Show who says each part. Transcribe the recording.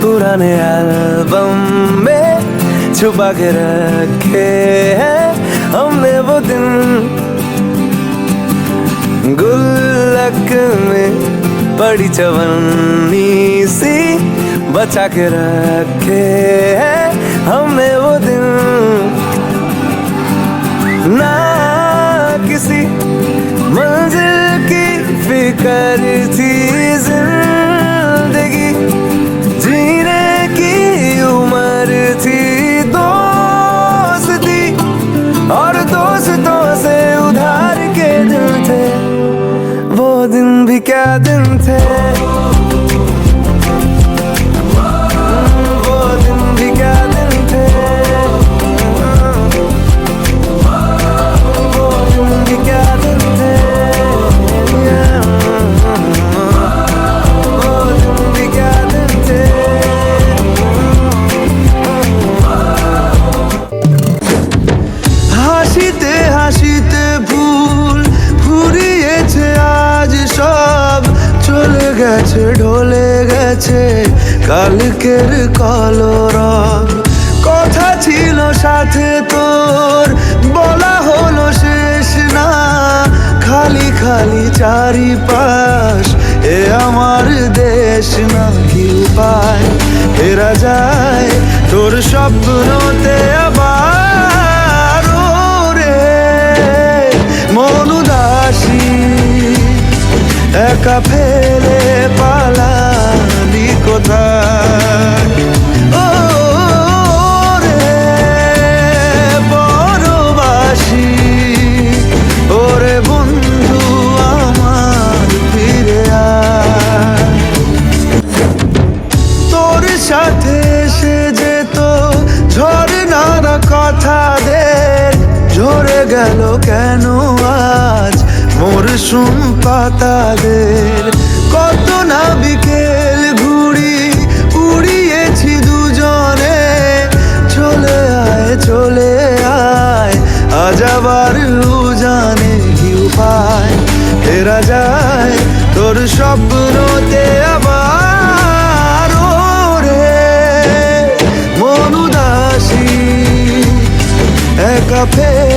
Speaker 1: पुराने एल्बम में छुपा के रखे हैं हमने वो दिन। गुल्लक में बड़ी चवन्नी सी बचा के रखे हैं हमने वो दिन। ना किसी मंजिल की फ़िक्र थी together গেছে ঢলে গেছে কালকের কলরব কথা ছিল সাথে তোর, বলা হলো শেষ না। খালি খালি চারিপাশ, এ আমার দেশ না কি উপায়? হেরা যায় তোর স্বপ্নতে আবার। একা ফেলে পালালি কোথায় ও রে বড়বাসী ওরে বন্ধু আমার ফিরে তোর সাথে এসে যেত ঝর্ণার কথাদের ঝরে গেল কেন আজ মরশুম পাতাদের কত না বিকেল ঘুড়ি উড়িয়েছি দুজনে। চলে আয় চলে আয়, আজ আবার জানে কি উপায় ফেরা যায় তোর স্বপ্নতে আবার রে মন উদাসী একা ফের